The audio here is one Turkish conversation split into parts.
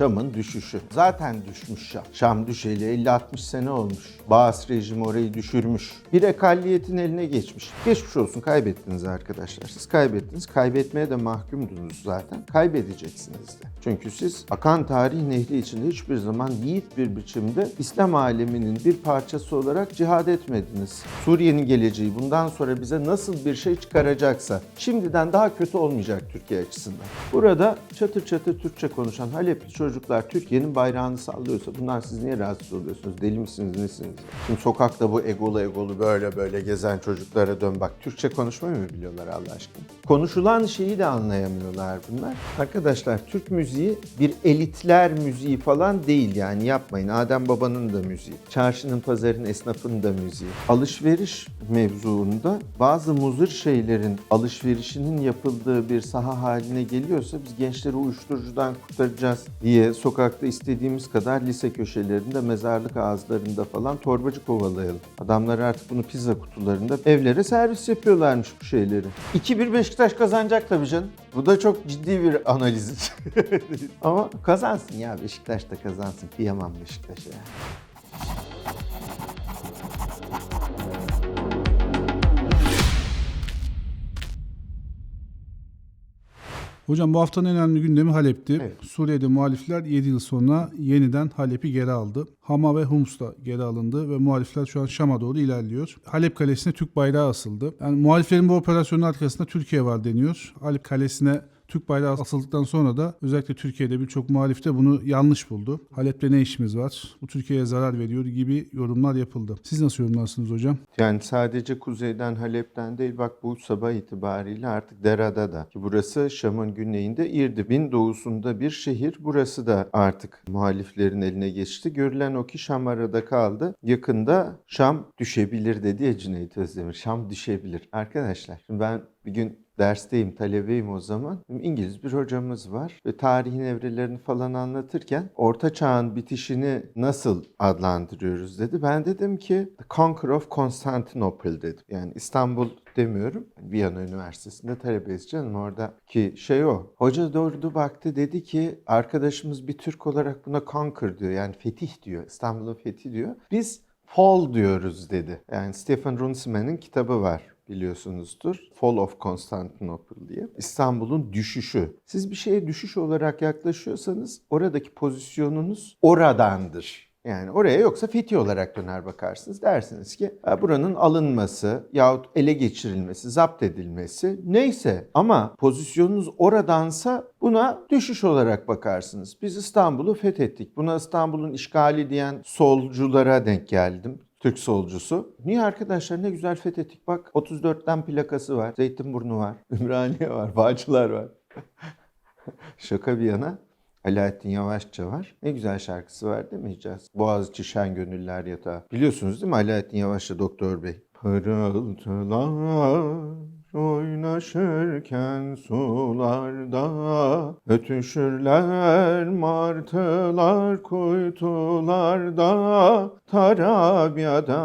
Şam'ın düşüşü. Zaten düşmüş Şam. Şam düşeli 50-60 sene olmuş. Baas rejimi orayı düşürmüş. Bir ekalliyetin eline geçmiş. Geçmiş olsun kaybettiniz arkadaşlar. Siz kaybettiniz. Kaybetmeye de mahkumdunuz zaten. Kaybedeceksiniz de. Çünkü siz akan tarih nehri içinde hiçbir zaman yiğit bir biçimde İslam aleminin bir parçası olarak cihad etmediniz. Suriye'nin geleceği bundan sonra bize nasıl bir şey çıkaracaksa şimdiden daha kötü olmayacak Türkiye açısından. Burada çatır çatır Türkçe konuşan Halepli çocuklar Türkiye'nin bayrağını sallıyorsa bunlar siz niye rahatsız oluyorsunuz? Deli misiniz nesiniz? Şimdi sokakta bu egolu egolu böyle böyle gezen çocuklara dön bak Türkçe konuşmayı mı biliyorlar Allah aşkına? Konuşulan şeyi de anlayamıyorlar bunlar. Arkadaşlar Türk müziği bir elitler müziği falan değil yani yapmayın. Adem Baba'nın da müziği. Çarşının, pazarın, esnafın da müziği. Alışveriş mevzuunda bazı muzır şeylerin alışverişinin yapıldığı bir saha haline geliyorsa biz gençleri uyuşturucudan kurtaracağız diye sokakta istediğimiz kadar lise köşelerinde, mezarlık ağızlarında falan torbacı kovalayalım. Adamlar artık bunu pizza kutularında evlere servis yapıyorlarmış bu şeyleri. 2-1 Beşiktaş kazanacak tabii canım. Bu da çok ciddi bir analiz. Ama kazansın ya Beşiktaş da kazansın. Kıyamam Beşiktaş'a. Hocam bu haftanın en önemli gündemi Halep'ti. Evet. Suriye'de muhalifler 7 yıl sonra yeniden Halep'i geri aldı. Hama ve Humus da geri alındı ve muhalifler şu an Şam'a doğru ilerliyor. Halep Kalesi'ne Türk bayrağı asıldı. Yani muhaliflerin bu operasyonun arkasında Türkiye var deniyor. Halep Kalesi'ne Türk bayrağı asıldıktan sonra da özellikle Türkiye'de birçok muhalif de bunu yanlış buldu. Halep'te ne işimiz var? Bu Türkiye'ye zarar veriyor gibi yorumlar yapıldı. Siz nasıl yorumlarsınız hocam? Yani sadece kuzeyden Halep'ten değil bak bu sabah itibariyle artık Dera'da da ki burası Şam'ın güneyinde İrdib'in doğusunda bir şehir. Burası da artık muhaliflerin eline geçti. Görülen o ki Şam arada kaldı. Yakında Şam düşebilir dedi ya Cüneyt Özdemir. Şam düşebilir. Arkadaşlar ben bir gün dersteyim, talebeyim o zaman. İngiliz bir hocamız var ve tarihin evrelerini falan anlatırken Orta Çağ'ın bitişini nasıl adlandırıyoruz dedi. Ben dedim ki The Conquer of Constantinople dedim. Yani İstanbul demiyorum. Viyana Üniversitesi'nde talebeyiz canım oradaki şey o. Hoca durdu baktı dedi ki arkadaşımız bir Türk olarak buna conquer diyor yani fetih diyor. İstanbul'un fethi diyor. Biz fall diyoruz dedi. Yani Stephen Runciman'ın kitabı var biliyorsunuzdur. Fall of Constantinople diye. İstanbul'un düşüşü. Siz bir şeye düşüş olarak yaklaşıyorsanız oradaki pozisyonunuz oradandır. Yani oraya yoksa fethi olarak döner bakarsınız. Dersiniz ki "Ha, buranın alınması yahut ele geçirilmesi, zapt edilmesi neyse ama pozisyonunuz oradansa buna düşüş olarak bakarsınız. Biz İstanbul'u fethettik. Buna İstanbul'un işgali diyen solculara denk geldim. Türk solcusu. Niye arkadaşlar ne güzel fethettik bak 34'ten plakası var, Zeytinburnu var, Ümraniye var, Bağcılar var. Şaka bir yana Alaaddin Yavaşça var. Ne güzel şarkısı var değil mi Hicaz? Boğaziçi Şen Gönüller Yatağı. Biliyorsunuz değil mi Alaaddin Yavaşça Doktor Bey? Pırıltılar oynaşırken sularda Ötüşürler martılar kuytularda Tarabya'da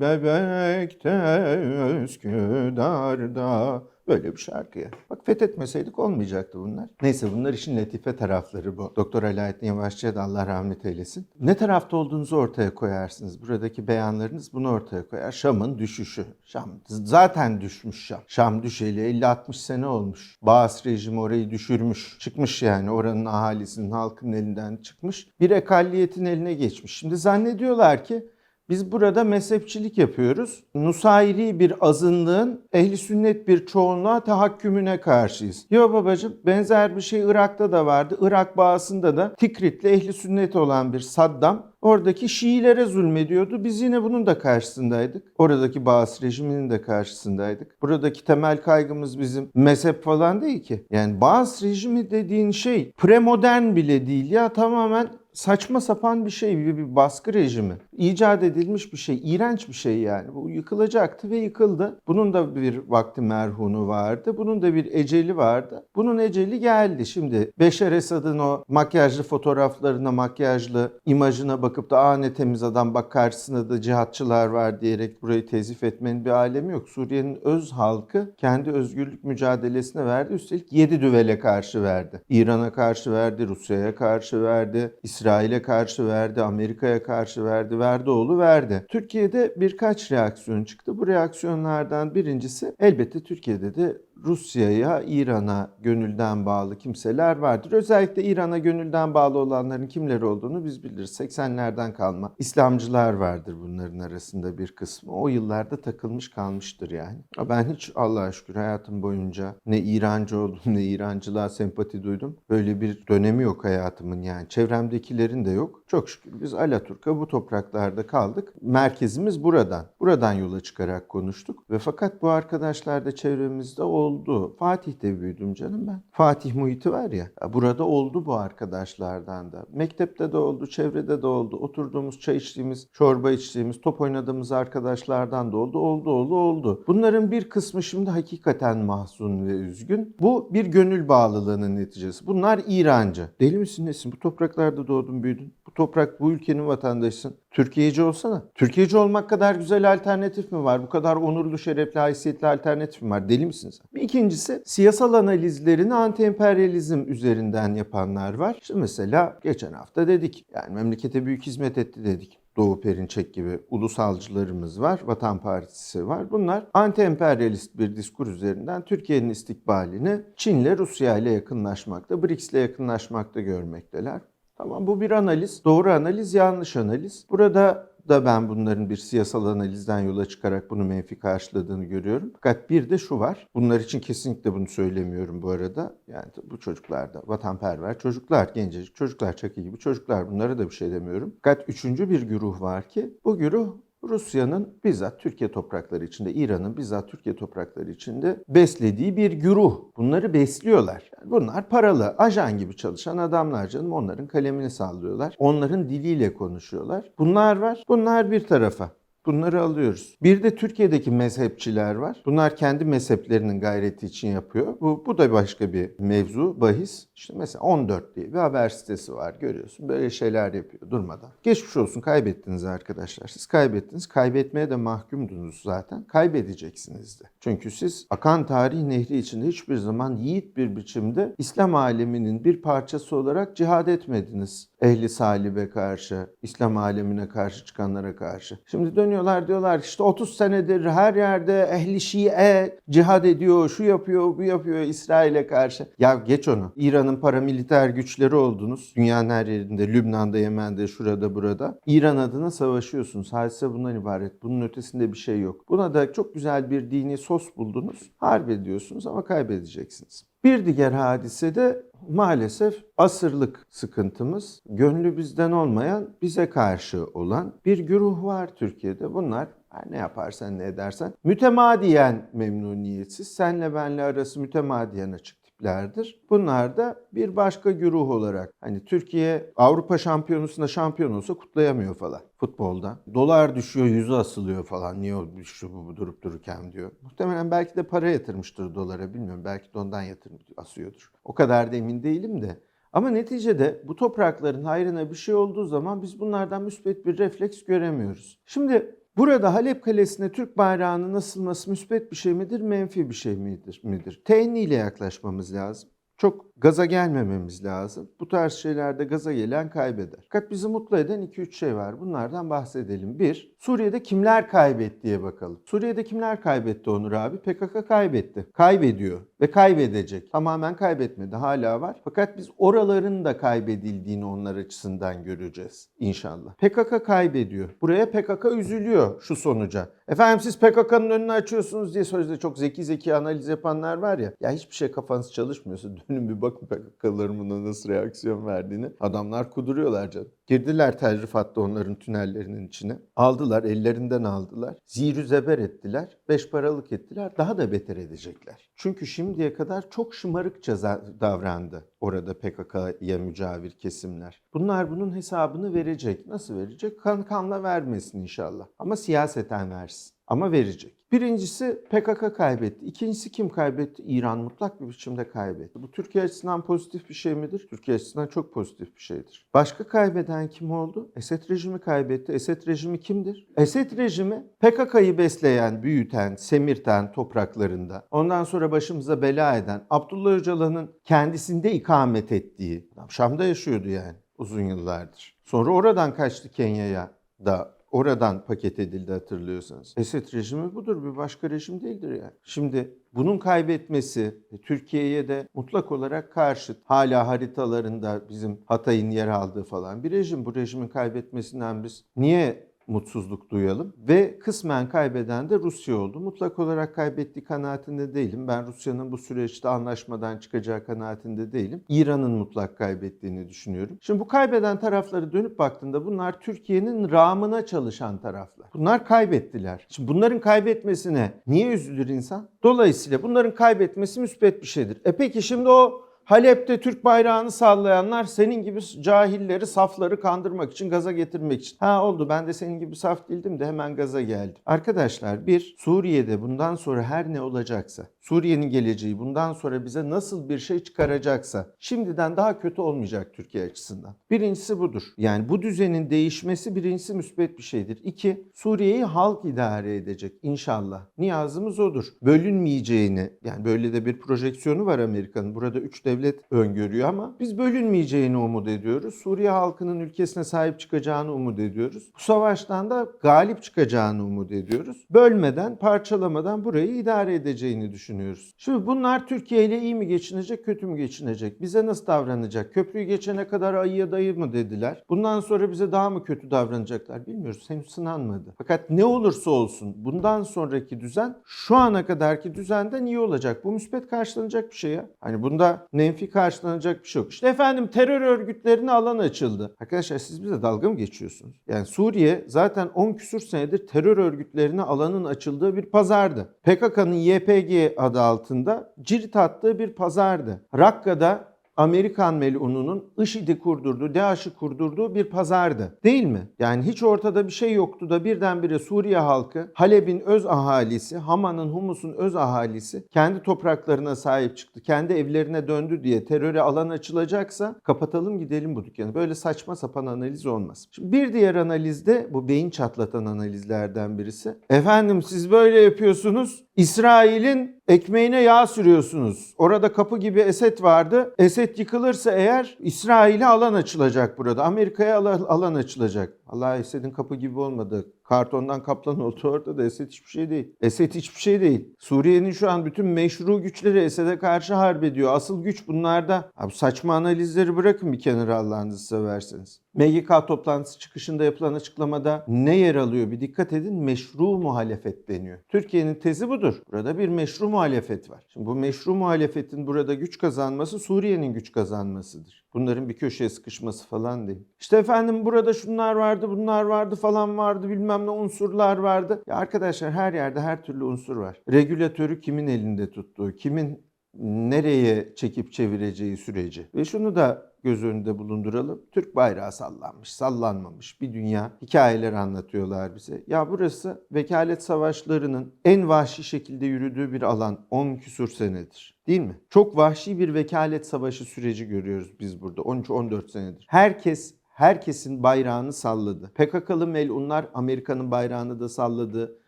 bebekte Üsküdar'da Böyle bir şarkıya. Bak fethetmeseydik olmayacaktı bunlar. Neyse bunlar işin latife tarafları bu. Doktor Alaaddin Yavaşçı'ya da Allah rahmet eylesin. Ne tarafta olduğunuzu ortaya koyarsınız. Buradaki beyanlarınız bunu ortaya koyar. Şam'ın düşüşü. Şam zaten düşmüş Şam. Şam düşeli 50-60 sene olmuş. Baas rejimi orayı düşürmüş. Çıkmış yani oranın ahalisinin halkın elinden çıkmış. Bir ekalliyetin eline geçmiş. Şimdi zannediyorlar ki biz burada mezhepçilik yapıyoruz. Nusayri bir azınlığın ehli sünnet bir çoğunluğa tahakkümüne karşıyız. Yo babacığım benzer bir şey Irak'ta da vardı. Irak bağısında da Tikrit'le ehli sünnet olan bir Saddam oradaki Şiilere zulmediyordu. Biz yine bunun da karşısındaydık. Oradaki Bağız rejiminin de karşısındaydık. Buradaki temel kaygımız bizim mezhep falan değil ki. Yani Bağız rejimi dediğin şey premodern bile değil ya tamamen saçma sapan bir şey, bir, bir baskı rejimi. İcat edilmiş bir şey. iğrenç bir şey yani. Bu yıkılacaktı ve yıkıldı. Bunun da bir vakti merhunu vardı. Bunun da bir eceli vardı. Bunun eceli geldi. Şimdi Beşer Esad'ın o makyajlı fotoğraflarına, makyajlı imajına bakıp da aa ne temiz adam bak karşısında da cihatçılar var diyerek burayı tezif etmenin bir alemi yok. Suriye'nin öz halkı kendi özgürlük mücadelesine verdi. Üstelik 7 düvele karşı verdi. İran'a karşı verdi, Rusya'ya karşı verdi, İsrail'e karşı verdi, Amerika'ya karşı verdi, verdi oğlu verdi. Türkiye'de birkaç reaksiyon çıktı. Bu reaksiyonlardan birincisi elbette Türkiye'de de Rusya'ya, İran'a gönülden bağlı kimseler vardır. Özellikle İran'a gönülden bağlı olanların kimler olduğunu biz biliriz. 80'lerden kalma İslamcılar vardır bunların arasında bir kısmı. O yıllarda takılmış kalmıştır yani. Ben hiç Allah'a şükür hayatım boyunca ne İrancı oldum ne İrancılığa sempati duydum. Böyle bir dönemi yok hayatımın yani. Çevremdekilerin de yok. Çok şükür biz Alaturka bu topraklarda kaldık. Merkezimiz buradan. Buradan yola çıkarak konuştuk. Ve fakat bu arkadaşlar da çevremizde oldu. Fatih'te büyüdüm canım ben. Fatih muhiti var ya. Burada oldu bu arkadaşlardan da. Mektepte de oldu, çevrede de oldu. Oturduğumuz, çay içtiğimiz, çorba içtiğimiz, top oynadığımız arkadaşlardan da oldu. Oldu, oldu, oldu. Bunların bir kısmı şimdi hakikaten mahzun ve üzgün. Bu bir gönül bağlılığının neticesi. Bunlar İrancı. Deli misin nesin? Bu topraklarda doğdun, büyüdün. Bu toprak, bu ülkenin vatandaşısın. Türkiye'ci olsana. Türkiye'ci olmak kadar güzel alternatif mi var? Bu kadar onurlu, şerefli, haysiyetli alternatif mi var? Deli misin sen? İkincisi siyasal analizlerini anti-emperyalizm üzerinden yapanlar var. İşte mesela geçen hafta dedik. Yani memlekete büyük hizmet etti dedik. Doğu Perinçek gibi ulusalcılarımız var, Vatan Partisi var. Bunlar anti-emperyalist bir diskur üzerinden Türkiye'nin istikbalini Çin'le Rusya ile yakınlaşmakta, BRICS'le yakınlaşmakta görmekteler. Tamam bu bir analiz. Doğru analiz, yanlış analiz. Burada da ben bunların bir siyasal analizden yola çıkarak bunu menfi karşıladığını görüyorum. Fakat bir de şu var. Bunlar için kesinlikle bunu söylemiyorum bu arada. Yani bu çocuklar da vatanperver çocuklar, gencecik çocuklar, çakı gibi çocuklar. Bunlara da bir şey demiyorum. Fakat üçüncü bir güruh var ki bu güruh Rusya'nın bizzat Türkiye toprakları içinde, İran'ın bizzat Türkiye toprakları içinde beslediği bir güruh. Bunları besliyorlar. Yani bunlar paralı, ajan gibi çalışan adamlar canım. Onların kalemini sallıyorlar. Onların diliyle konuşuyorlar. Bunlar var. Bunlar bir tarafa. Bunları alıyoruz. Bir de Türkiye'deki mezhepçiler var. Bunlar kendi mezheplerinin gayreti için yapıyor. Bu, bu da başka bir mevzu, bahis. İşte mesela 14 diye bir haber sitesi var görüyorsun. Böyle şeyler yapıyor durmadan. Geçmiş olsun kaybettiniz arkadaşlar. Siz kaybettiniz. Kaybetmeye de mahkumdunuz zaten. Kaybedeceksiniz de. Çünkü siz akan tarih nehri içinde hiçbir zaman yiğit bir biçimde İslam aleminin bir parçası olarak cihad etmediniz. Ehli salibe karşı, İslam alemine karşı çıkanlara karşı. Şimdi dönüyorlar diyorlar ki işte 30 senedir her yerde ehli şie cihad ediyor, şu yapıyor, bu yapıyor İsrail'e karşı. Ya geç onu. İran'ın paramiliter güçleri oldunuz. Dünyanın her yerinde, Lübnan'da, Yemen'de, şurada, burada. İran adına savaşıyorsunuz. Hadise bundan ibaret. Bunun ötesinde bir şey yok. Buna da çok güzel bir dini sos buldunuz. Harp ediyorsunuz ama kaybedeceksiniz. Bir diğer hadise de maalesef asırlık sıkıntımız, gönlü bizden olmayan, bize karşı olan bir güruh var Türkiye'de. Bunlar ne yaparsan ne edersen. Mütemadiyen memnuniyetsiz, senle benle arası mütemadiyen açık tiplerdir. Bunlar da bir başka güruh olarak hani Türkiye Avrupa Şampiyonası'nda şampiyon olsa kutlayamıyor falan futbolda. Dolar düşüyor, yüzü asılıyor falan. Niye o şu bu, durup dururken diyor. Muhtemelen belki de para yatırmıştır dolara bilmiyorum. Belki de ondan yatırım asıyordur. O kadar da emin değilim de. Ama neticede bu toprakların hayrına bir şey olduğu zaman biz bunlardan müspet bir refleks göremiyoruz. Şimdi Burada Halep Kalesi'ne Türk bayrağının asılması müspet bir şey midir, menfi bir şey midir? midir? Teenniyle yaklaşmamız lazım. Çok gaza gelmememiz lazım. Bu tarz şeylerde gaza gelen kaybeder. Fakat bizi mutlu eden 2-3 şey var. Bunlardan bahsedelim. Bir, Suriye'de kimler kaybetti diye bakalım. Suriye'de kimler kaybetti Onur abi? PKK kaybetti. Kaybediyor ve kaybedecek. Tamamen kaybetmedi. Hala var. Fakat biz oraların da kaybedildiğini onlar açısından göreceğiz inşallah. PKK kaybediyor. Buraya PKK üzülüyor şu sonuca. Efendim siz PKK'nın önünü açıyorsunuz diye sözde çok zeki zeki analiz yapanlar var ya. Ya hiçbir şey kafanız çalışmıyorsa Dönün bir bakın PKK'ların buna nasıl reaksiyon verdiğini. Adamlar kuduruyorlar canım. Girdiler terrifatta onların tünellerinin içine. Aldılar, ellerinden aldılar. Zirü zeber ettiler. Beş paralık ettiler. Daha da beter edecekler. Çünkü şimdiye kadar çok şımarıkça davrandı orada PKK'ya mücavir kesimler. Bunlar bunun hesabını verecek. Nasıl verecek? Kan kanla vermesin inşallah. Ama siyaseten versin. Ama verecek. Birincisi PKK kaybetti. İkincisi kim kaybetti? İran mutlak bir biçimde kaybetti. Bu Türkiye açısından pozitif bir şey midir? Türkiye açısından çok pozitif bir şeydir. Başka kaybeden kim oldu? Esed rejimi kaybetti. Esed rejimi kimdir? Esed rejimi PKK'yı besleyen, büyüten, semirten topraklarında, ondan sonra başımıza bela eden, Abdullah Öcalan'ın kendisinde ikamet ettiği, Şam'da yaşıyordu yani uzun yıllardır. Sonra oradan kaçtı Kenya'ya da oradan paket edildi hatırlıyorsanız. Esed rejimi budur. Bir başka rejim değildir yani. Şimdi bunun kaybetmesi e, Türkiye'ye de mutlak olarak karşıt. Hala haritalarında bizim Hatay'ın yer aldığı falan bir rejim. Bu rejimin kaybetmesinden biz niye mutsuzluk duyalım ve kısmen kaybeden de Rusya oldu. Mutlak olarak kaybettiği kanaatinde değilim. Ben Rusya'nın bu süreçte anlaşmadan çıkacağı kanaatinde değilim. İran'ın mutlak kaybettiğini düşünüyorum. Şimdi bu kaybeden tarafları dönüp baktığında bunlar Türkiye'nin rağmına çalışan taraflar. Bunlar kaybettiler. Şimdi bunların kaybetmesine niye üzülür insan? Dolayısıyla bunların kaybetmesi müspet bir şeydir. E peki şimdi o Halep'te Türk bayrağını sallayanlar senin gibi cahilleri, safları kandırmak için, gaza getirmek için. Ha oldu ben de senin gibi saf değildim de hemen gaza geldim. Arkadaşlar bir, Suriye'de bundan sonra her ne olacaksa, Suriye'nin geleceği bundan sonra bize nasıl bir şey çıkaracaksa şimdiden daha kötü olmayacak Türkiye açısından. Birincisi budur. Yani bu düzenin değişmesi birincisi müspet bir şeydir. İki, Suriye'yi halk idare edecek inşallah. Niyazımız odur. Bölünmeyeceğini, yani böyle de bir projeksiyonu var Amerika'nın. Burada üç devlet öngörüyor ama biz bölünmeyeceğini umut ediyoruz. Suriye halkının ülkesine sahip çıkacağını umut ediyoruz. Bu savaştan da galip çıkacağını umut ediyoruz. Bölmeden, parçalamadan burayı idare edeceğini düşünüyoruz. Şimdi bunlar Türkiye ile iyi mi geçinecek, kötü mü geçinecek? Bize nasıl davranacak? Köprüyü geçene kadar ayıya dayı mı dediler? Bundan sonra bize daha mı kötü davranacaklar bilmiyoruz. Henüz sınanmadı. Fakat ne olursa olsun bundan sonraki düzen şu ana kadarki düzenden iyi olacak. Bu müspet karşılanacak bir şey ya. Hani bunda menfi karşılanacak bir şey yok. İşte efendim terör örgütlerine alan açıldı. Arkadaşlar siz bize dalga mı geçiyorsunuz? Yani Suriye zaten 10 küsür senedir terör örgütlerine alanın açıldığı bir pazardı. PKK'nın YPG adı altında cirit attığı bir pazardı. Rakka'da Amerikan melununun IŞİD'i kurdurduğu, DAEŞ'i kurdurduğu bir pazardı. Değil mi? Yani hiç ortada bir şey yoktu da birdenbire Suriye halkı, Halep'in öz ahalisi, Hama'nın, Humus'un öz ahalisi kendi topraklarına sahip çıktı. Kendi evlerine döndü diye teröre alan açılacaksa kapatalım gidelim bu dükkanı. Böyle saçma sapan analiz olmaz. Şimdi bir diğer analizde bu beyin çatlatan analizlerden birisi. Efendim siz böyle yapıyorsunuz. İsrail'in ekmeğine yağ sürüyorsunuz. Orada kapı gibi Esed vardı. Esed yıkılırsa eğer İsrail'e alan açılacak burada. Amerika'ya alan, açılacak. Allah Esed'in kapı gibi olmadı. Kartondan kaplan oldu orada da Esed hiçbir şey değil. Esed hiçbir şey değil. Suriye'nin şu an bütün meşru güçleri Esed'e karşı harp ediyor. Asıl güç bunlarda. Abi saçma analizleri bırakın bir kenara Allah'ınızı severseniz. MGK toplantısı çıkışında yapılan açıklamada ne yer alıyor bir dikkat edin. Meşru muhalefet deniyor. Türkiye'nin tezi budur. Burada bir meşru muhalefet var. Şimdi bu meşru muhalefetin burada güç kazanması Suriye'nin güç kazanmasıdır. Bunların bir köşeye sıkışması falan değil. İşte efendim burada şunlar vardı, bunlar vardı falan vardı, bilmem ne unsurlar vardı. Ya arkadaşlar her yerde her türlü unsur var. Regülatörü kimin elinde tuttuğu, kimin nereye çekip çevireceği süreci. Ve şunu da göz önünde bulunduralım. Türk bayrağı sallanmış, sallanmamış bir dünya hikayeler anlatıyorlar bize. Ya burası vekalet savaşlarının en vahşi şekilde yürüdüğü bir alan 10 küsur senedir. Değil mi? Çok vahşi bir vekalet savaşı süreci görüyoruz biz burada 13-14 senedir. Herkes herkesin bayrağını salladı. PKK'lı melunlar Amerika'nın bayrağını da salladı.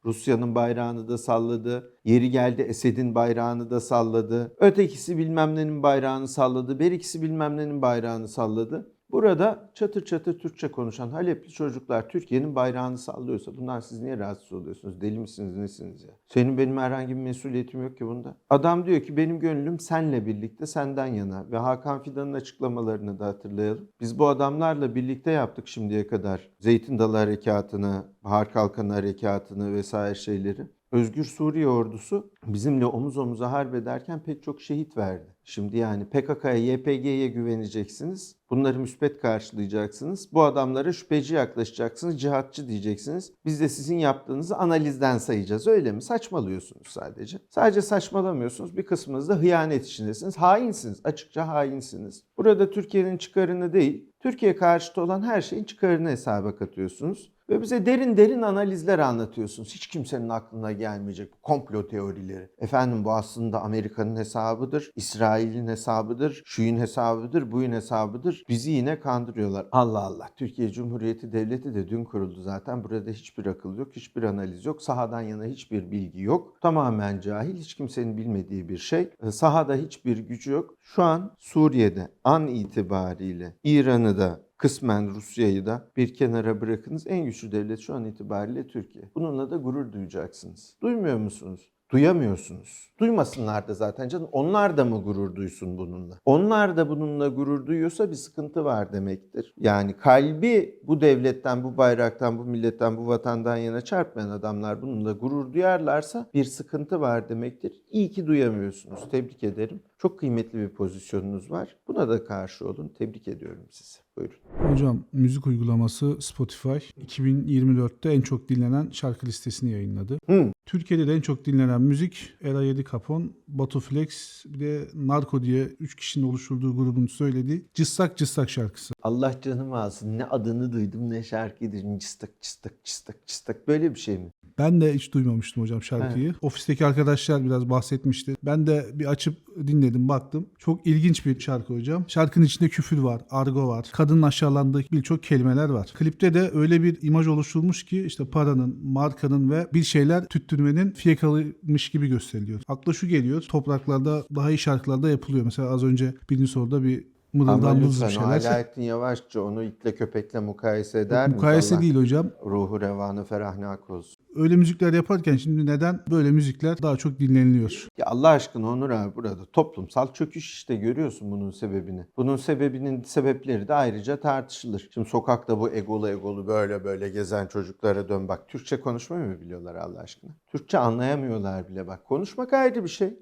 Rusya'nın bayrağını da salladı. Yeri geldi Esed'in bayrağını da salladı. Ötekisi bilmem nenin bayrağını salladı. Berikisi bilmem nenin bayrağını salladı. Burada çatır çatır Türkçe konuşan Halepli çocuklar Türkiye'nin bayrağını sallıyorsa bundan siz niye rahatsız oluyorsunuz? Deli misiniz nesiniz ya? Senin benim herhangi bir mesuliyetim yok ki bunda. Adam diyor ki benim gönlüm senle birlikte senden yana ve Hakan Fidan'ın açıklamalarını da hatırlayalım. Biz bu adamlarla birlikte yaptık şimdiye kadar Zeytin Dalı Harekatı'nı, Bahar Kalkanı Harekatı'nı vesaire şeyleri. Özgür Suriye ordusu bizimle omuz omuza harp ederken pek çok şehit verdi. Şimdi yani PKK'ya, YPG'ye güveneceksiniz. Bunları müspet karşılayacaksınız. Bu adamlara şüpheci yaklaşacaksınız, cihatçı diyeceksiniz. Biz de sizin yaptığınızı analizden sayacağız. Öyle mi? Saçmalıyorsunuz sadece. Sadece saçmalamıyorsunuz. Bir kısmınız da hıyanet içindesiniz. Hainsiniz. Açıkça hainsiniz. Burada Türkiye'nin çıkarını değil, Türkiye karşıtı olan her şeyin çıkarını hesaba katıyorsunuz. Ve bize derin derin analizler anlatıyorsunuz. Hiç kimsenin aklına gelmeyecek komplo teorileri. Efendim bu aslında Amerika'nın hesabıdır, İsrail'in hesabıdır, şuyun hesabıdır, buyun hesabıdır. Bizi yine kandırıyorlar. Allah Allah. Türkiye Cumhuriyeti Devleti de dün kuruldu zaten. Burada hiçbir akıl yok, hiçbir analiz yok. Sahadan yana hiçbir bilgi yok. Tamamen cahil, hiç kimsenin bilmediği bir şey. Ee, Sahada hiçbir gücü yok. Şu an Suriye'de an itibariyle İran'ı da kısmen Rusya'yı da bir kenara bırakınız. En güçlü devlet şu an itibariyle Türkiye. Bununla da gurur duyacaksınız. Duymuyor musunuz? Duyamıyorsunuz. Duymasınlar da zaten canım. Onlar da mı gurur duysun bununla? Onlar da bununla gurur duyuyorsa bir sıkıntı var demektir. Yani kalbi bu devletten, bu bayraktan, bu milletten, bu vatandan yana çarpmayan adamlar bununla gurur duyarlarsa bir sıkıntı var demektir. İyi ki duyamıyorsunuz. Tebrik ederim. Çok kıymetli bir pozisyonunuz var. Buna da karşı olun. Tebrik ediyorum sizi. Buyurun. Hocam müzik uygulaması Spotify 2024'te en çok dinlenen şarkı listesini yayınladı. Hı. Türkiye'de de en çok dinlenen müzik Era 7 Capon, Batu Flex bir de Narko diye 3 kişinin oluşturduğu grubun söylediği Cıssak Cıssak şarkısı. Allah canımı alsın. Ne adını duydum ne şarkıyı duydum. Cıstak cıstak cıstak cıstak. Böyle bir şey mi? Ben de hiç duymamıştım hocam şarkıyı. Ofisteki arkadaşlar biraz bahsetmişti. Ben de bir açıp dinledim baktım. Çok ilginç bir şarkı hocam. Şarkının içinde küfür var, argo var. Kadının aşağılandığı birçok kelimeler var. Klipte de öyle bir imaj oluşturulmuş ki işte paranın, markanın ve bir şeyler tüttürmenin fiyakalıymış gibi gösteriliyor. Akla şu geliyor. Topraklarda daha iyi şarkılarda yapılıyor. Mesela az önce birinci soruda bir Ama mırıldandığımız bir şeyler. Alaaddin Yavaşça onu itle köpekle mukayese eder mi? Mukayese Allah değil hocam. Ruhu revanı ferahnak olsun. Öyle müzikler yaparken şimdi neden böyle müzikler daha çok dinleniliyor? Ya Allah aşkına Onur abi burada toplumsal çöküş işte görüyorsun bunun sebebini. Bunun sebebinin sebepleri de ayrıca tartışılır. Şimdi sokakta bu egolu egolu böyle böyle gezen çocuklara dön bak. Türkçe konuşmayı mı biliyorlar Allah aşkına? Türkçe anlayamıyorlar bile bak. Konuşmak ayrı bir şey.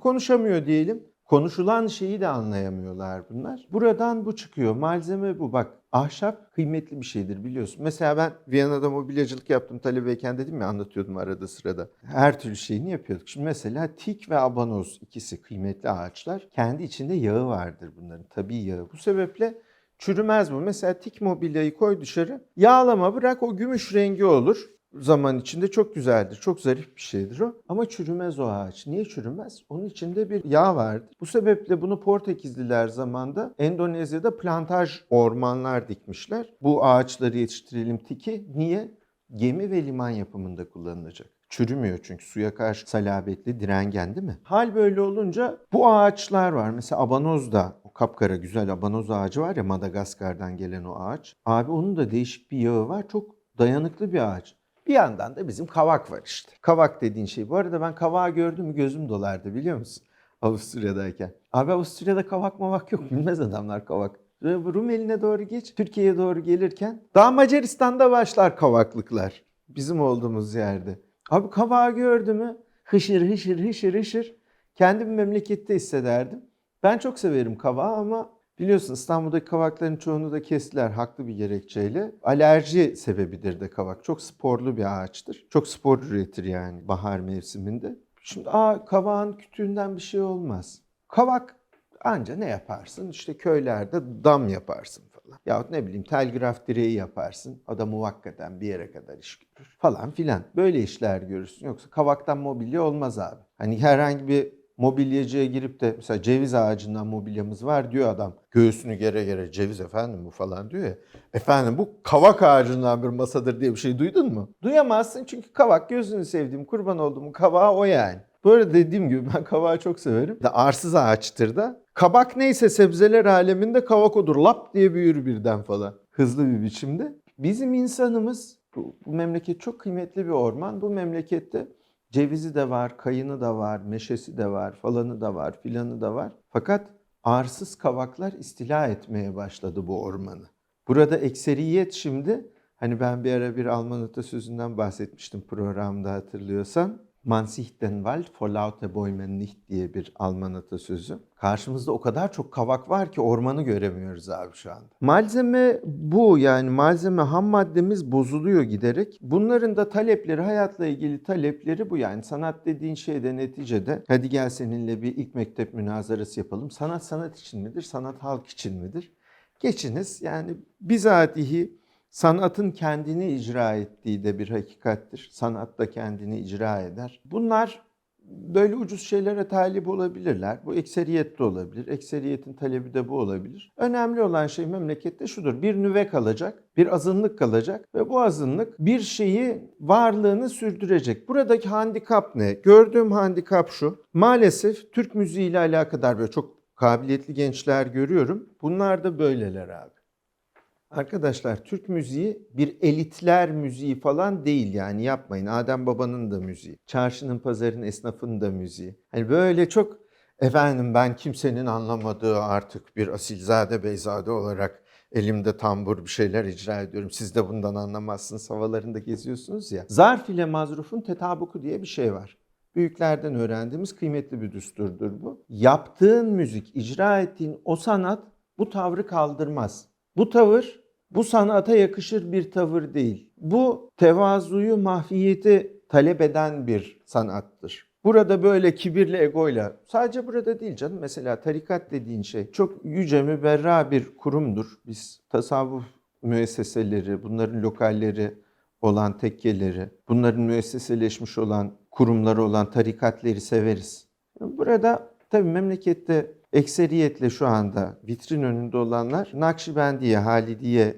Konuşamıyor diyelim. Konuşulan şeyi de anlayamıyorlar bunlar. Buradan bu çıkıyor. Malzeme bu. Bak ahşap kıymetli bir şeydir biliyorsun. Mesela ben Viyana'da mobilyacılık yaptım talebeyken dedim ya anlatıyordum arada sırada. Her türlü şeyini yapıyorduk. Şimdi mesela tik ve abanoz ikisi kıymetli ağaçlar. Kendi içinde yağı vardır bunların. Tabii yağı. Bu sebeple çürümez bu. Mesela tik mobilyayı koy dışarı. Yağlama bırak o gümüş rengi olur zaman içinde çok güzeldir. Çok zarif bir şeydir o. Ama çürümez o ağaç. Niye çürümez? Onun içinde bir yağ vardır. Bu sebeple bunu Portekizliler zamanda Endonezya'da plantaj ormanlar dikmişler. Bu ağaçları yetiştirelim tiki. Niye? Gemi ve liman yapımında kullanılacak. Çürümüyor çünkü suya karşı salabetli, direngen değil mi? Hal böyle olunca bu ağaçlar var. Mesela abanoz da o kapkara güzel abanoz ağacı var ya Madagaskar'dan gelen o ağaç. Abi onun da değişik bir yağı var. Çok dayanıklı bir ağaç. Bir yandan da bizim kavak var işte. Kavak dediğin şey. Bu arada ben kavağı gördüm gözüm dolardı biliyor musun? Avusturya'dayken. Abi Avusturya'da kavak mavak yok. Bilmez adamlar kavak. Rumeli'ne doğru geç. Türkiye'ye doğru gelirken daha Macaristan'da başlar kavaklıklar. Bizim olduğumuz yerde. Abi kavağı gördü mü hışır hışır hışır hışır kendimi memlekette hissederdim. Ben çok severim kavağı ama biliyorsun İstanbul'daki kavakların çoğunu da kestiler haklı bir gerekçeyle. Alerji sebebidir de kavak. Çok sporlu bir ağaçtır. Çok spor üretir yani bahar mevsiminde. Şimdi aa kavağın kütüğünden bir şey olmaz. Kavak anca ne yaparsın? İşte köylerde dam yaparsın falan. Yahut ne bileyim telgraf direği yaparsın. O da muvakkaten bir yere kadar iş görür falan filan. Böyle işler görürsün. Yoksa kavaktan mobilya olmaz abi. Hani herhangi bir mobilyacıya girip de mesela ceviz ağacından mobilyamız var diyor adam. Göğsünü gere gere ceviz efendim bu falan diyor ya. Efendim bu kavak ağacından bir masadır diye bir şey duydun mu? Duyamazsın çünkü kavak gözünü sevdiğim kurban olduğum kavağı o yani. Böyle dediğim gibi ben kavağı çok severim. De arsız ağaçtır da. Kabak neyse sebzeler aleminde kavak odur. Lap diye büyür birden falan. Hızlı bir biçimde. Bizim insanımız bu, bu memleket çok kıymetli bir orman. Bu memlekette cevizi de var, kayını da var, meşesi de var, falanı da var, filanı da var. Fakat arsız kavaklar istila etmeye başladı bu ormanı. Burada ekseriyet şimdi Hani ben bir ara bir Alman atasözünden bahsetmiştim programda hatırlıyorsan. Man sieht den Wald vor lauter Bäumen nicht diye bir Alman atasözü. Karşımızda o kadar çok kavak var ki ormanı göremiyoruz abi şu anda. Malzeme bu yani malzeme ham maddemiz bozuluyor giderek. Bunların da talepleri hayatla ilgili talepleri bu yani sanat dediğin şey de neticede hadi gel seninle bir ilk mektep münazarası yapalım. Sanat sanat için midir? Sanat halk için midir? Geçiniz yani bizatihi sanatın kendini icra ettiği de bir hakikattir. Sanat da kendini icra eder. Bunlar böyle ucuz şeylere talip olabilirler. Bu ekseriyet de olabilir. Ekseriyetin talebi de bu olabilir. Önemli olan şey memlekette şudur. Bir nüve kalacak, bir azınlık kalacak ve bu azınlık bir şeyi varlığını sürdürecek. Buradaki handikap ne? Gördüğüm handikap şu. Maalesef Türk müziği ile alakadar böyle çok kabiliyetli gençler görüyorum. Bunlar da böyleler abi. Arkadaşlar Türk müziği bir elitler müziği falan değil yani yapmayın. Adem Baba'nın da müziği. Çarşının, pazarın, esnafın da müziği. Hani böyle çok efendim ben kimsenin anlamadığı artık bir asilzade beyzade olarak elimde tambur bir şeyler icra ediyorum. Siz de bundan anlamazsınız havalarında geziyorsunuz ya. Zarf ile mazrufun tetabuku diye bir şey var. Büyüklerden öğrendiğimiz kıymetli bir düsturdur bu. Yaptığın müzik, icra ettiğin o sanat bu tavrı kaldırmaz. Bu tavır bu sanata yakışır bir tavır değil. Bu tevazuyu, mahfiyeti talep eden bir sanattır. Burada böyle kibirli egoyla, sadece burada değil canım mesela tarikat dediğin şey çok yüce müberra bir kurumdur. Biz tasavvuf müesseseleri, bunların lokalleri olan tekkeleri, bunların müesseseleşmiş olan kurumları olan tarikatleri severiz. Burada tabii memlekette ekseriyetle şu anda vitrin önünde olanlar Nakşibendiye, Halidiye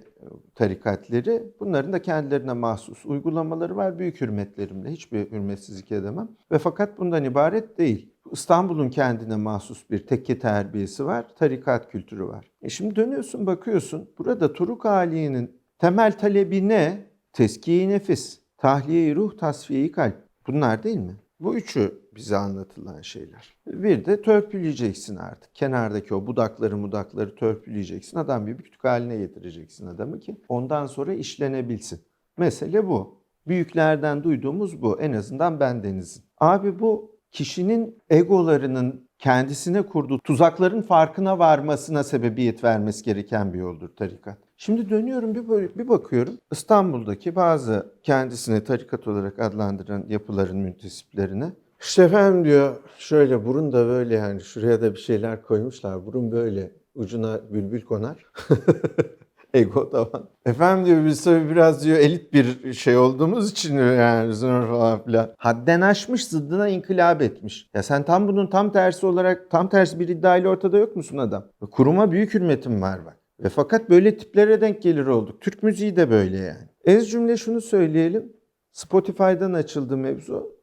tarikatleri. Bunların da kendilerine mahsus uygulamaları var. Büyük hürmetlerimle hiçbir hürmetsizlik edemem. Ve fakat bundan ibaret değil. İstanbul'un kendine mahsus bir tekke terbiyesi var, tarikat kültürü var. E şimdi dönüyorsun bakıyorsun, burada Turuk Aliye'nin temel talebi ne? Teskiye-i nefis, tahliye-i ruh, tasfiye-i kalp. Bunlar değil mi? Bu üçü bize anlatılan şeyler. Bir de törpüleyeceksin artık. Kenardaki o budakları mudakları törpüleyeceksin. Adam bir kütük haline getireceksin adamı ki ondan sonra işlenebilsin. Mesele bu. Büyüklerden duyduğumuz bu. En azından bendenizin. Abi bu kişinin egolarının kendisine kurduğu tuzakların farkına varmasına sebebiyet vermesi gereken bir yoldur tarikat. Şimdi dönüyorum bir, bir bakıyorum İstanbul'daki bazı kendisine tarikat olarak adlandıran yapıların müntesiplerine işte efendim diyor şöyle burun da böyle yani şuraya da bir şeyler koymuşlar burun böyle ucuna bülbül konar. Ego tavan. Efendim diyor biz tabii biraz diyor elit bir şey olduğumuz için diyor yani zor falan filan. Hadden aşmış zıddına inkılap etmiş. Ya sen tam bunun tam tersi olarak tam tersi bir iddiayla ortada yok musun adam? Kuruma büyük hürmetim var bak. Ve fakat böyle tiplere denk gelir olduk. Türk müziği de böyle yani. Ez cümle şunu söyleyelim. Spotify'dan açıldı mevzu.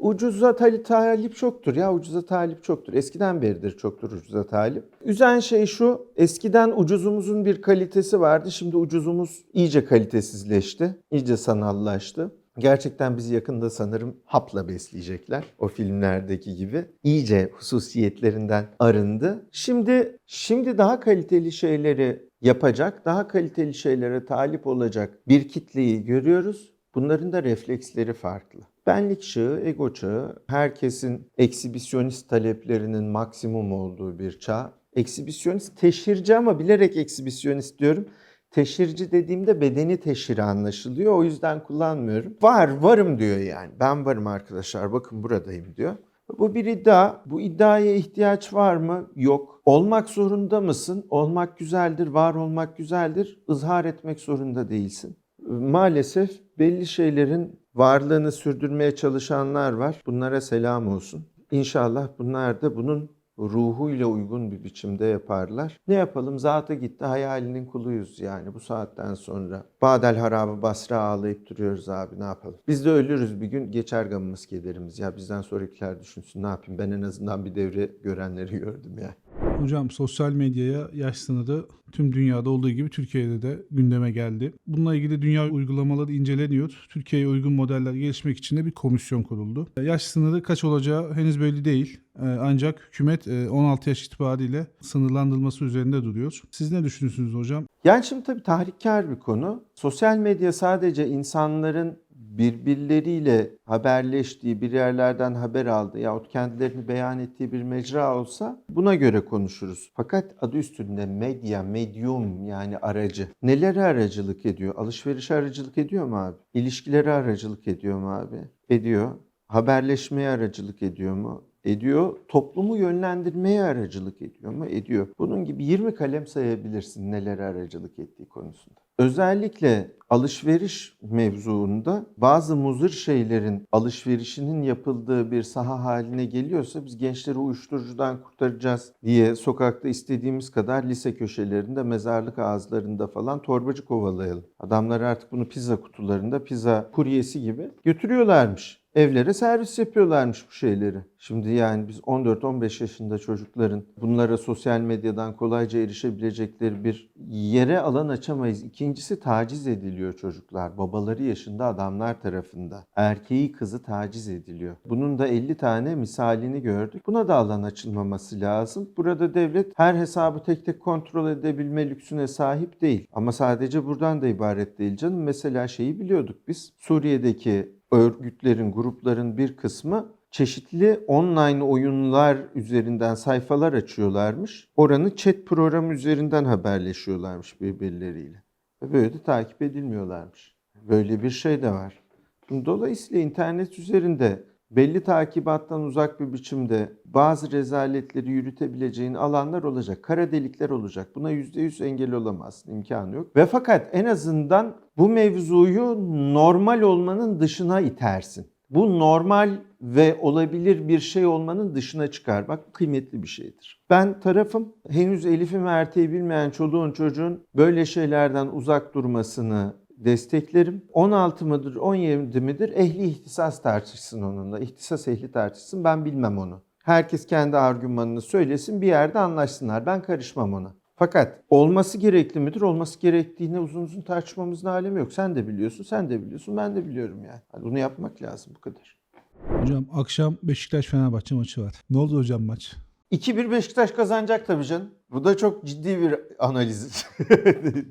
Ucuza tali- talip çoktur ya ucuza talip çoktur. Eskiden beridir çoktur ucuza talip. Üzen şey şu eskiden ucuzumuzun bir kalitesi vardı. Şimdi ucuzumuz iyice kalitesizleşti. iyice sanallaştı. Gerçekten bizi yakında sanırım hapla besleyecekler. O filmlerdeki gibi. İyice hususiyetlerinden arındı. Şimdi şimdi daha kaliteli şeyleri yapacak, daha kaliteli şeylere talip olacak bir kitleyi görüyoruz. Bunların da refleksleri farklı. Benlik çağı, ego çağı, herkesin eksibisyonist taleplerinin maksimum olduğu bir çağ. Eksibisyonist, teşhirci ama bilerek eksibisyonist diyorum. Teşhirci dediğimde bedeni teşhiri anlaşılıyor. O yüzden kullanmıyorum. Var, varım diyor yani. Ben varım arkadaşlar, bakın buradayım diyor. Bu bir iddia. Bu iddiaya ihtiyaç var mı? Yok. Olmak zorunda mısın? Olmak güzeldir, var olmak güzeldir. Izhar etmek zorunda değilsin. Maalesef belli şeylerin varlığını sürdürmeye çalışanlar var. Bunlara selam olsun. İnşallah bunlar da bunun ruhuyla uygun bir biçimde yaparlar. Ne yapalım? Zatı gitti, hayalinin kuluyuz yani bu saatten sonra. Badel harabı basra ağlayıp duruyoruz abi ne yapalım? Biz de ölürüz bir gün geçer gamımız kederimiz. Ya bizden sonrakiler düşünsün ne yapayım? Ben en azından bir devre görenleri gördüm ya. Hocam sosyal medyaya yaş sınırı tüm dünyada olduğu gibi Türkiye'de de gündeme geldi. Bununla ilgili dünya uygulamaları inceleniyor. Türkiye'ye uygun modeller gelişmek için de bir komisyon kuruldu. Yaş sınırı kaç olacağı henüz belli değil. Ee, Ancak hükümet e, 16 yaş itibariyle sınırlandırılması üzerinde duruyor. Siz ne düşünüyorsunuz hocam? Yani şimdi tabii tahrikkar bir konu. Sosyal medya sadece insanların birbirleriyle haberleştiği, bir yerlerden haber aldığı yahut kendilerini beyan ettiği bir mecra olsa buna göre konuşuruz. Fakat adı üstünde medya, medyum yani aracı. Nelere aracılık ediyor? Alışverişe aracılık ediyor mu abi? İlişkilere aracılık ediyor mu abi? Ediyor. Haberleşmeye aracılık ediyor mu? Ediyor. Toplumu yönlendirmeye aracılık ediyor mu? Ediyor. Bunun gibi 20 kalem sayabilirsin nelere aracılık ettiği konusunda. Özellikle alışveriş mevzuunda bazı muzır şeylerin alışverişinin yapıldığı bir saha haline geliyorsa biz gençleri uyuşturucudan kurtaracağız diye sokakta istediğimiz kadar lise köşelerinde, mezarlık ağızlarında falan torbacı kovalayalım. Adamlar artık bunu pizza kutularında pizza kuryesi gibi götürüyorlarmış. Evlere servis yapıyorlarmış bu şeyleri. Şimdi yani biz 14-15 yaşında çocukların bunlara sosyal medyadan kolayca erişebilecekleri bir yere alan açamayız. İkincisi taciz ediliyor çocuklar. Babaları yaşında adamlar tarafında. Erkeği kızı taciz ediliyor. Bunun da 50 tane misalini gördük. Buna da alan açılmaması lazım. Burada devlet her hesabı tek tek kontrol edebilme lüksüne sahip değil. Ama sadece buradan da ibaret değil canım. Mesela şeyi biliyorduk biz. Suriye'deki örgütlerin, grupların bir kısmı çeşitli online oyunlar üzerinden sayfalar açıyorlarmış. Oranın chat programı üzerinden haberleşiyorlarmış birbirleriyle. Ve böyle de takip edilmiyorlarmış. Böyle bir şey de var. Dolayısıyla internet üzerinde belli takibattan uzak bir biçimde bazı rezaletleri yürütebileceğin alanlar olacak. Kara delikler olacak. Buna %100 engel olamazsın. imkanı yok. Ve fakat en azından bu mevzuyu normal olmanın dışına itersin. Bu normal ve olabilir bir şey olmanın dışına çıkarmak kıymetli bir şeydir. Ben tarafım henüz Elif'i Mert'i bilmeyen çoluğun çocuğun böyle şeylerden uzak durmasını desteklerim. 16 mıdır 17 midir ehli ihtisas tartışsın onunla. İhtisas ehli tartışsın ben bilmem onu. Herkes kendi argümanını söylesin bir yerde anlaşsınlar. Ben karışmam ona. Fakat olması gerekli midir? Olması gerektiğine uzun uzun tartışmamızın alemi yok. Sen de biliyorsun, sen de biliyorsun, ben de biliyorum yani. Hani bunu yapmak lazım bu kadar. Hocam akşam Beşiktaş-Fenerbahçe maçı var. Ne oldu hocam maç? 2-1 Beşiktaş kazanacak tabii canım. Bu da çok ciddi bir analiz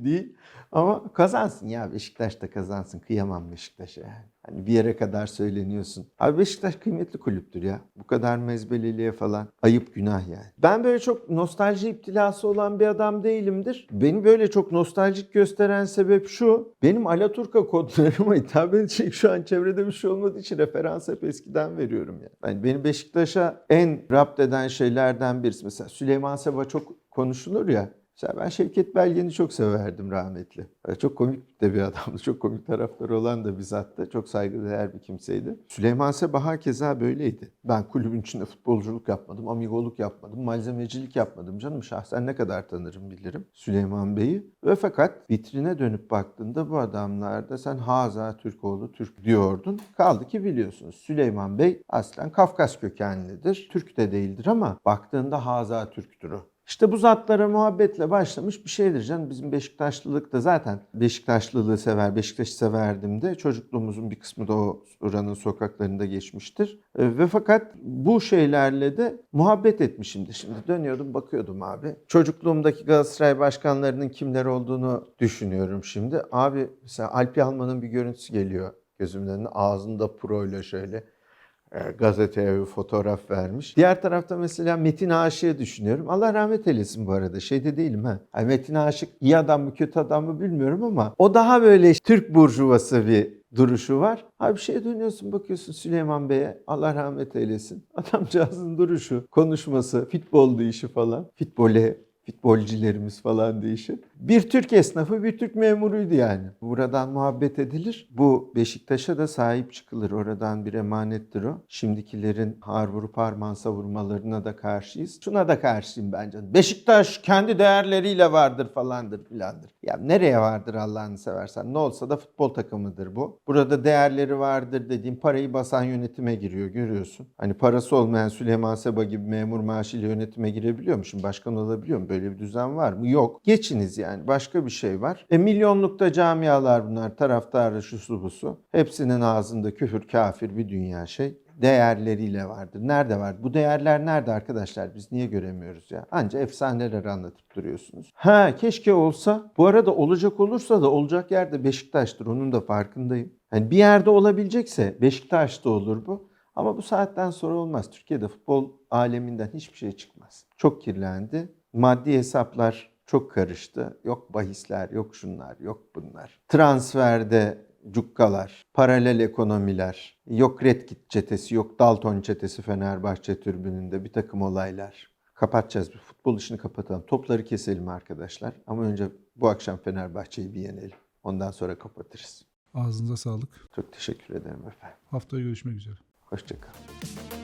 değil. Ama kazansın ya Beşiktaş da kazansın. Kıyamam Beşiktaş'a yani. Hani bir yere kadar söyleniyorsun. Abi Beşiktaş kıymetli kulüptür ya. Bu kadar mezbeleliğe falan ayıp günah yani. Ben böyle çok nostalji iptilası olan bir adam değilimdir. Beni böyle çok nostaljik gösteren sebep şu. Benim Alaturka kodlarıma hitap edecek şu an çevrede bir şey olmadığı için referans hep eskiden veriyorum yani. yani beni Beşiktaş'a en rapt eden şeylerden birisi. Mesela Süleyman Seba çok konuşulur ya. Mesela ben Şevket Belgen'i çok severdim rahmetli. Çok komik de bir adamdı. Çok komik tarafları olan da bizzat Çok saygıdeğer bir kimseydi. Süleyman Seba keza böyleydi. Ben kulübün içinde futbolculuk yapmadım, amigoluk yapmadım, malzemecilik yapmadım canım. Şahsen ne kadar tanırım bilirim Süleyman Bey'i. Ve fakat vitrine dönüp baktığında bu adamlarda sen Haza Türkoğlu Türk diyordun. Kaldı ki biliyorsunuz Süleyman Bey aslen Kafkas kökenlidir. Türk de değildir ama baktığında Haza Türktür o. İşte bu zatlara muhabbetle başlamış bir şeydir canım. Bizim Beşiktaşlılık da zaten Beşiktaşlılığı sever, Beşiktaş'ı severdim de çocukluğumuzun bir kısmı da o oranın sokaklarında geçmiştir. E, Ve fakat bu şeylerle de muhabbet etmişimdir. Şimdi dönüyordum bakıyordum abi. Çocukluğumdaki Galatasaray başkanlarının kimler olduğunu düşünüyorum şimdi. Abi mesela Alp Yalman'ın bir görüntüsü geliyor gözümün önüne. Ağzında proyla şöyle gazeteye bir fotoğraf vermiş. Diğer tarafta mesela Metin Aşık'ı düşünüyorum. Allah rahmet eylesin bu arada. Şeyde değilim ha. Yani Metin Aşık iyi adam mı kötü adam mı bilmiyorum ama o daha böyle Türk burjuvası bir duruşu var. Abi bir şeye dönüyorsun bakıyorsun Süleyman Bey'e Allah rahmet eylesin. Adamcağızın duruşu, konuşması, futbol deyişi falan. Futbole futbolcilerimiz falan deyişi. Bir Türk esnafı, bir Türk memuruydu yani. Buradan muhabbet edilir. Bu Beşiktaş'a da sahip çıkılır. Oradan bir emanettir o. Şimdikilerin har vurup harman savurmalarına da karşıyız. Şuna da karşıyım bence. Beşiktaş kendi değerleriyle vardır falandır filandır. Ya nereye vardır Allah'ını seversen? Ne olsa da futbol takımıdır bu. Burada değerleri vardır dediğim parayı basan yönetime giriyor görüyorsun. Hani parası olmayan Süleyman Seba gibi memur maaşıyla yönetime girebiliyor mu? Şimdi başkan olabiliyor mu? Böyle bir düzen var mı? Yok. Geçiniz yani. Başka bir şey var. E milyonlukta camialar bunlar. Taraftarı şusu busu. Hepsinin ağzında küfür, kafir bir dünya şey. değerleriyle vardır. Nerede var? Bu değerler nerede arkadaşlar? Biz niye göremiyoruz ya? Anca efsaneleri anlatıp duruyorsunuz. Ha keşke olsa. Bu arada olacak olursa da olacak yerde Beşiktaş'tır. Onun da farkındayım. Hani bir yerde olabilecekse Beşiktaş'ta olur bu. Ama bu saatten sonra olmaz. Türkiye'de futbol aleminden hiçbir şey çıkmaz. Çok kirlendi. Maddi hesaplar çok karıştı. Yok bahisler, yok şunlar, yok bunlar. Transferde cukkalar, paralel ekonomiler, yok Redkit çetesi, yok Dalton çetesi Fenerbahçe tribününde bir takım olaylar. Kapatacağız. Bir futbol işini kapatalım. Topları keselim arkadaşlar. Ama önce bu akşam Fenerbahçe'yi bir yenelim. Ondan sonra kapatırız. Ağzınıza sağlık. Çok teşekkür ederim efendim. Haftaya görüşmek üzere. Hoşçakalın.